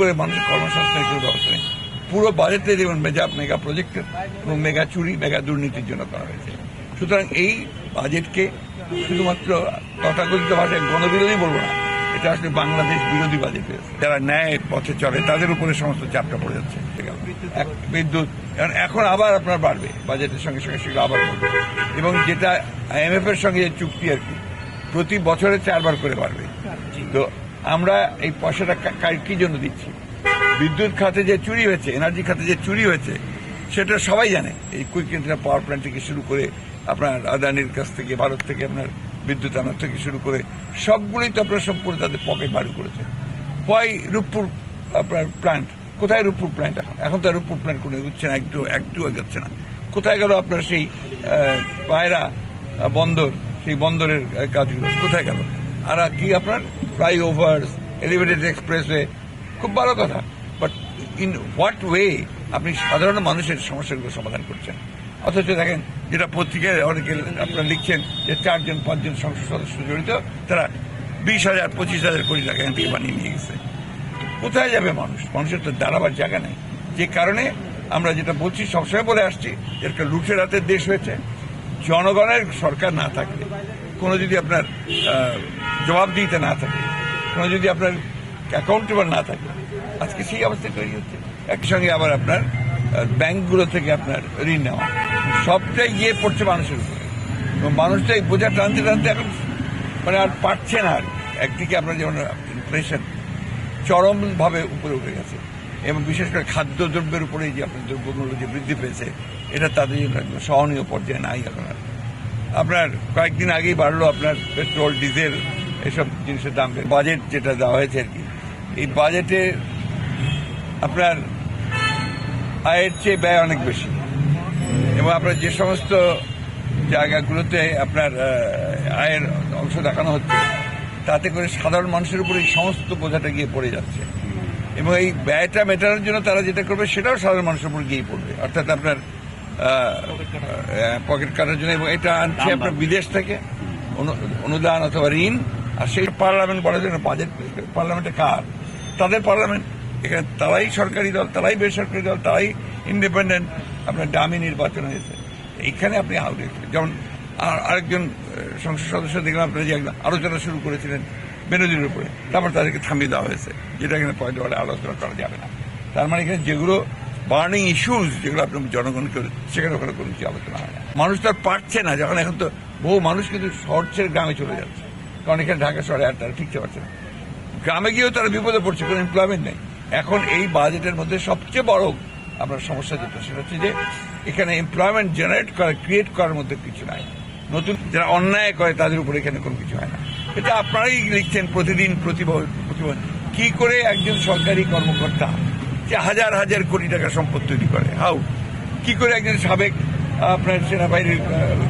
করে মানুষের কর্মসংস্থানের কোনো ব্যবস্থা নেই। পুরো বাজেটে দেখবেন মেগা মেগা প্রজেক্টের এবং মেগা চুরি মেগা দুর্নীতির জন্য করা হয়েছে। সুতরাং এই বাজেটকে শুধুমাত্র তথাকথিত ভাষায় গণবিরোধী বলব না, এটা আসলে বাংলাদেশ বিরোধী বাজেট যারা ন্যায় পথে চলে, তাদের উপরে সমস্ত চাপটা পড়ে যাচ্ছে। বিদ্যুৎ, কারণ এখন আবার আপনার বাড়বে বাজেটের সঙ্গে সঙ্গে সেগুলো আবার বাড়বে এবং যেটা আইএমএফ এর সঙ্গে যে চুক্তি আর কি, প্রতি বছরে চারবার করে বাড়বে। তো আমরা এই পয়সাটা কা- জন্য দিচ্ছি? বিদ্যুৎ খাতে যে চুরি হয়েছে এনার্জি খাতে যে চুরি হয়েছে, সেটা সবাই জানে। এই কুইক ইন্টার পাওয়ার প্ল্যান্ট থেকে শুরু করে আপনার আদানির কাছ থেকে, ভারত থেকে আপনার বিদ্যুৎ আনার থেকে শুরু করে সবগুলোই তো আপনার সম্পূর্ণ তাদের পকেট বাড়ি করেছে হয় রূপপুর, আপনার প্ল্যান্ট কোথায় রূপপুর প্ল্যান্ট এখন এখন তো রূপপুর প্ল্যান্ট কোনো এগোচ্ছে না, একটু একটু এগোচ্ছে না। কোথায় গেল আপনার সেই পায়রা বন্দর, সেই বন্দরের কাজগুলো? কোথায় গেল? আর কি আপনার? ফ্লাইওভার এলিভেটেড এক্সপ্রেসওয়ে খুব ভালো কথা। বাট ইন হোয়াট ওয়ে আপনি সাধারণ মানুষের সমস্যাগুলো সমাধান করছেন? অথচ দেখেন, যেটা পত্রিকায় অনেকে আপনারা লিখছেন যে চারজন, পাঁচজন সংসদ সদস্য জড়িত, তারা বিশ হাজার, পঁচিশ হাজার কোটি টাকা এখান থেকে বানিয়ে নিয়ে গেছে। কোথায় যাবে মানুষ? মানুষের তো দাঁড়াবার জায়গা নেই। যে কারণে আমরা যেটা বলছি, সবসময় বলে আসছি একটা লুটের হাতের দেশ হয়েছে। জনগণের সরকার না থাকলে, কোনো যদি আপনার জবাবদিহিতা না থাকে কোনো যদি আপনার অ্যাকাউন্টেবল না থাকে, আজকে সেই অবস্থা তৈরি হচ্ছে। একই সঙ্গে আবার আপনার ব্যাংকগুলো থেকে আপনার ঋণ নেওয়া। সবটাই গিয়ে পড়ছে মানুষের উপরে। এবং মানুষটাই বোঝা টানতে টানতে এখন মানে আর পারছে না আর। একদিকে আপনার যেমন ইনফ্লেশন চরমভাবে উপরে উঠে গেছে। এবং বিশেষ করে খাদ্যদ্রব্যের উপরে যে আপনার দ্রব্যমূল্য যে বৃদ্ধি পেয়েছে, এটা তাদের জন্য একদম সহনীয় পর্যায়ে নাই এখন আর। আপনার কয়েকদিন আগেই বাড়লো আপনার পেট্রোল, ডিজেল এসব জিনিসের দাম বাজেট যেটা দেওয়া হয়েছে আর কি। এই বাজেটে আপনার আয়ের চেয়ে ব্যয় অনেক বেশি। এবং আপনার যে সমস্ত জায়গাগুলোতে আপনার আয়ের অংশ দেখানো হচ্ছে তাতে করে সাধারণ মানুষের উপরে এই সমস্ত বোঝাটা গিয়ে পড়ে যাচ্ছে। এবং এই ব্যয়টা মেটানোর জন্য তারা যেটা করবে সেটাও সাধারণ মানুষের উপর গিয়ে পড়বে। অর্থাৎ আপনার পকেট কাটার জন্য। এবং এটা আনছে আপনার বিদেশ থেকে অনু- অনুদান অথবা ঋণ। আর সেই পার্লামেন্ট বলার জন্য বাজেট, পার্লামেন্টে কার? তাদের পার্লামেন্ট, এখানে তারাই সরকারি দল, তারাই বেসরকারি দল, তারাই ইন্ডিপেন্ডেন্ট আপনার দামি নির্বাচন হয়েছে। এইখানে আপনি আউট যেমন আর- আরেকজন সংসদ সদস্য দেখলাম আপনারা যে একদম আলোচনা শুরু করেছিলেন বেনজির উপরে, তারপর তাদেরকে থামিয়ে দেওয়া হয়েছে। যেটা এখানে পয়েন্ট ওয়ার্ডে আলোচনা করা যাবে না। তার মানে এখানে যেগুলো বার্নিং ইস্যুজ যেগুলো আপনার জনগণকে, সেখানে ওখানে কোনো কিছু আলোচনা হয় না। মানুষ তো আর পারছে না, যখন এখন তো বহু মানুষ কিন্তু শহর ছেড়ে গ্রামে চলে যাচ্ছে। কারণ এখানে ঢাকা শহরে আর তারা ঠিকতে পারছে না। গ্রামে গিয়েও তারা বিপদে পড়ছে, কোনো এমপ্লয়মেন্ট নেই। এখন এই বাজেটের মধ্যে সবচেয়ে বড় আপনার সমস্যা যেটা, সেটা হচ্ছে যে এখানে এমপ্লয়মেন্ট জেনারেট করা ক্রিয়েট করার মধ্যে কিছু নাই। নতুন যারা অন্যায় করে, তাদের উপরে এখানে কোনো কিছু হয় না। এটা আপনারাই লিখছেন প্রতিদিন প্রতিবছর কি করে একজন সরকারি কর্মকর্তা যে হাজার হাজার কোটি টাকা সম্পদ তৈরি করে? হাউ? কি করে একজন সাবেক, আপনার সেনাবাহিনীর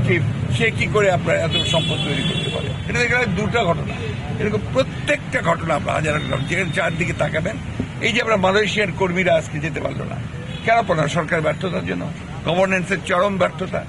চিফ সে কি করে আপনার এত সম্পদ তৈরি করতে পারে? এটা এখানে দুটা ঘটনা। এরকম প্রত্যেকটা ঘটনা আমরা হাজার হাজার যেখানে চারদিকে তাকাবেন, এই যে আমরা মালয়েশিয়ার কর্মীরা আজকে যেতে পারল না। কেন? পড়া সরকার ব্যর্থতার জন্য। গভর্নেন্সের চরম ব্যর্থতা।